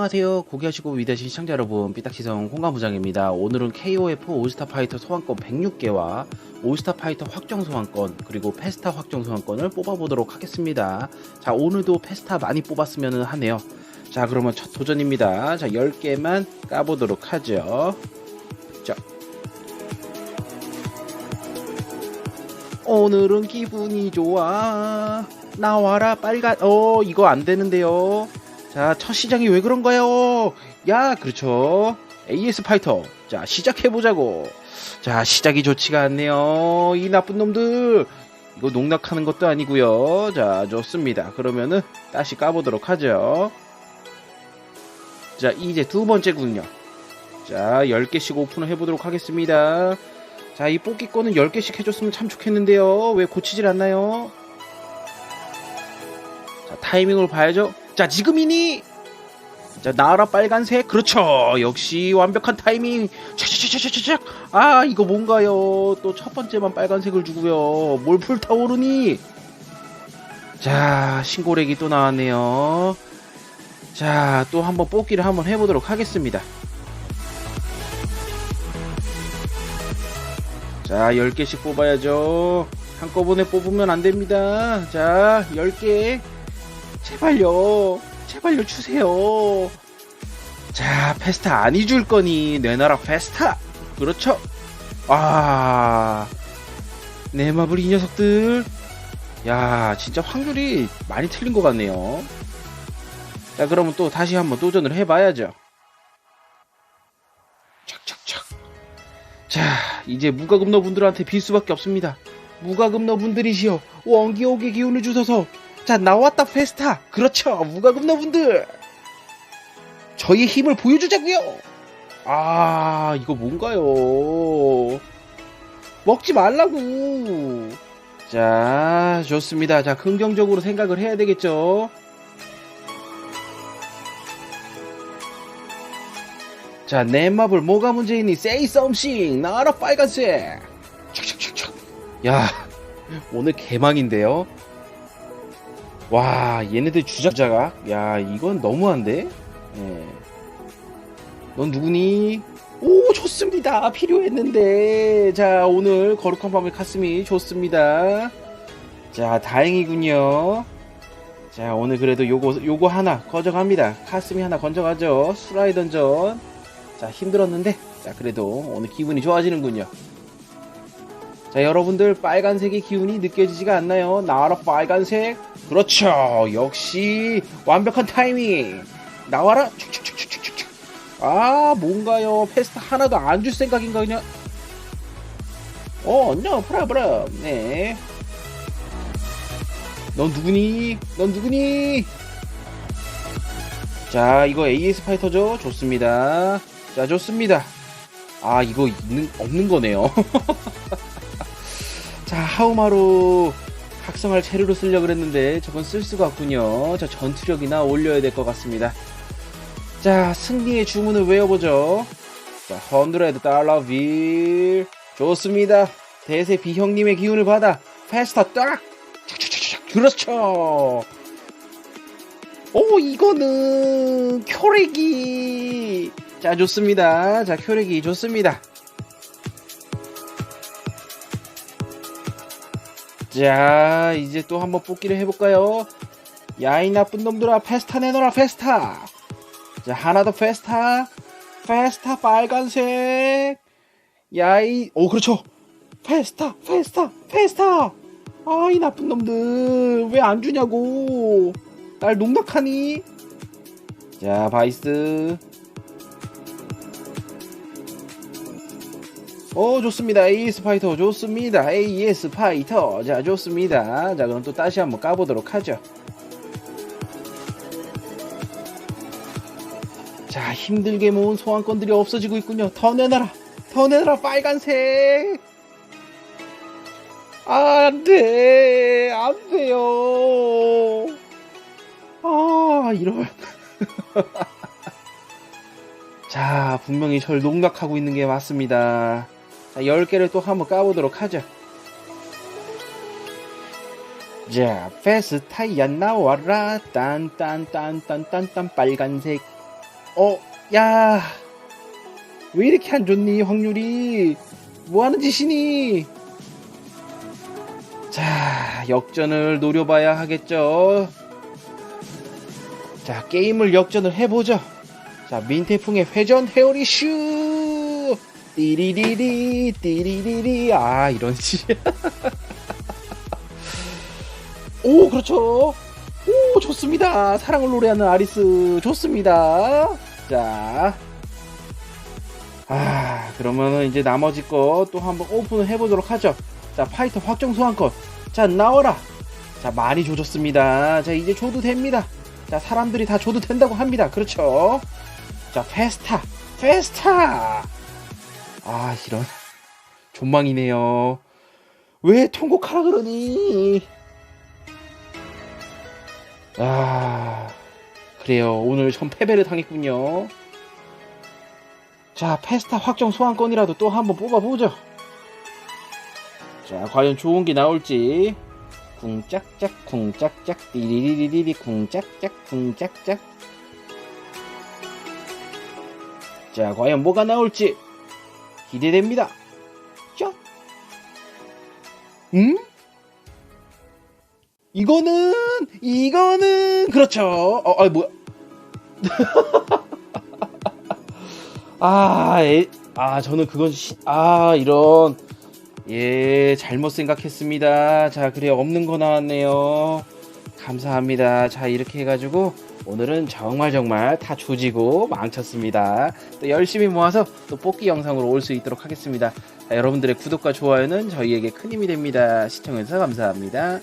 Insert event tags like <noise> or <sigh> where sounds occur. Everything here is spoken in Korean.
안녕하세요. 고귀하시고 위대하신 시청자 여러분, 삐딱시성 홍감부장입니다. 오늘은 KOF 올스타 파이터 소환권 106개와 올스타 파이터 확정 소환권, 그리고 페스타 확정 소환권을 뽑아보도록 하겠습니다. 자, 오늘도 페스타 많이 뽑았으면 하네요. 자, 그러면 첫 도전입니다. 자, 10개만 까보도록 하죠. 자. 오늘은 기분이 좋아. 나와라, 빨간, 어, 이거 안 되는데요. 자, 첫 시장이 왜 그런가요? 야, 그렇죠. AS 파이터. 자, 시작해보자고. 자, 시작이 좋지가 않네요. 이 나쁜 놈들. 이거 농락하는 것도 아니고요. 자, 좋습니다. 그러면은 다시 까보도록 하죠. 자, 이제 두 번째군요. 자, 10개씩 오픈을 해보도록 하겠습니다. 자, 이 뽑기 거는 10개씩 해줬으면 참 좋겠는데요. 왜 고치질 않나요? 자, 타이밍을 봐야죠. 자, 지금이니? 자, 나와라 빨간색. 그렇죠. 역시 완벽한 타이밍. 차차차차차차. 아, 이거 뭔가요? 또 첫 번째만 빨간색을 주고요. 뭘 불타오르니? 자, 신고렉이 또 나왔네요. 자, 또 한번 뽑기를 한번 해보도록 하겠습니다. 자, 10개씩 뽑아야죠. 한꺼번에 뽑으면 안 됩니다. 자, 10개. 제발요. 제발요, 주세요. 자, 페스타 안 잊을 거니, 내놔라, 페스타. 그렇죠. 아, 내 마블 이 녀석들. 야, 진짜 확률이 많이 틀린 것 같네요. 자, 그러면 또 다시 한번 도전을 해 봐야죠. 착착착. 자, 이제 무과금너 분들한테 빌 수밖에 없습니다. 무과금너 분들이시여, 원기옥의 기운을 주소서. 자, 나왔다 페스타. 그렇죠, 무과금너 분들. 저희의 힘을 보여주자고요. 아, 이거 뭔가요? 먹지 말라고. 자, 좋습니다. 자, 긍정적으로 생각을 해야 되겠죠. 자, 내 맵을 뭐가 문제이니? Say something! 나와라 빨간색! 야, 오늘 개망인데요? 와, 얘네들 주작자가? 야, 이건 너무한데? 예. 넌 누구니? 오, 좋습니다. 필요했는데. 자, 오늘 거룩한 밤의 가슴이 좋습니다. 자, 다행이군요. 자, 오늘 그래도 요거, 요거 하나 건져갑니다. 가슴이 하나 건져가죠. 수라이 던전. 자, 힘들었는데, 자, 그래도 오늘 기분이 좋아지는군요. 자, 여러분들 빨간색의 기운이 느껴지지가 않나요? 나와라 빨간색. 그렇죠. 역시 완벽한 타이밍. 나와라. 축축축축축축. 아, 뭔가요? 페스타 하나도 안 줄 생각인가 그냥. 어, no problem. 네. 넌 누구니? 넌 누구니? 자, 이거 AS 파이터죠? 좋습니다. 자, 좋습니다. 아, 이거 있는, 없는 거네요. <laughs> 자, 하우마로 각성할 재료로 쓰려고 그랬는데 저건 쓸 수가 없군요. 자, 전투력이나 올려야 될 것 같습니다. 자, 승리의 주문을 외워보죠. 자, 헌드레드 달러 빌. 좋습니다. 대세 비형님의 기운을 받아. 페스타 딱! 착착착착. 그렇죠! 오, 이거는, 쿄렉이. 자, 좋습니다. 자, 쿄렉이 좋습니다. 자, 이제 또 한번 뽑기를 해볼까요? 야, 이 나쁜 놈들아, 페스타 내놔라, 페스타! 자, 하나 더 페스타. 페스타 빨간색. 야, 이, 오, 그렇죠. 페스타, 페스타, 페스타! 아, 이 나쁜 놈들. 왜 안 주냐고. 날 농락하니? 자, 바이스. 오 좋습니다. AS 파이터 좋습니다. AS 파이터. 자 좋습니다. 자 그럼 또 다시 한번 까보도록 하죠. 자 힘들게 모은 소환권들이 없어지고 있군요. 더 내놔라. 더 내놔라 빨간색. 안돼 안돼요. 아 이런 <laughs> 자 분명히 절 농락하고 있는 게 맞습니다 자, 10개를 또 한번 까보도록 하죠. 자, 페스타야 나와라. 딴딴딴딴딴딴 빨간색. 어, 야. 왜 이렇게 안 좋니, 확률이? 뭐 하는 짓이니? 자, 역전을 노려봐야 하겠죠. 자, 게임을 역전을 해보죠. 자, 민태풍의 회전 헤어리 슈! 띠리리리, 띠리리리. 아, 이런 씨. <laughs> 오, 그렇죠. 오, 좋습니다. 사랑을 노래하는 아리스. 좋습니다. 자. 아, 그러면은 이제 나머지 거 또 한번 오픈을 해보도록 하죠. 자, 파이터 확정 소환권. 자, 나와라. 자, 많이 조졌습니다. 자, 이제 줘도 됩니다. 자, 사람들이 다 줘도 된다고 합니다. 그렇죠. 자, 페스타. 페스타! 아, 이런. 존망이네요. 왜 통곡하라 그러니? 아, 그래요. 오늘 전 패배를 당했군요. 자, 페스타 확정 소환권이라도 또 한번 뽑아보죠. 자, 과연 좋은 게 나올지. 쿵짝짝, 쿵짝짝, 띠리리리리, 쿵짝짝, 쿵짝짝. 자, 과연 뭐가 나올지 기대됩니다. 자, 음? 이거는, 이거는, 그렇죠. 어, 아, 뭐야. <laughs> 아, 에, 아, 저는 그건, 시, 아, 이런. 예, 잘못 생각했습니다. 자, 그래, 없는 거 나왔네요. 감사합니다. 자, 이렇게 해가지고, 오늘은 정말 정말 다 조지고 망쳤습니다. 또 열심히 모아서 또 뽑기 영상으로 올 수 있도록 하겠습니다. 자, 여러분들의 구독과 좋아요는 저희에게 큰 힘이 됩니다. 시청해주셔서 감사합니다.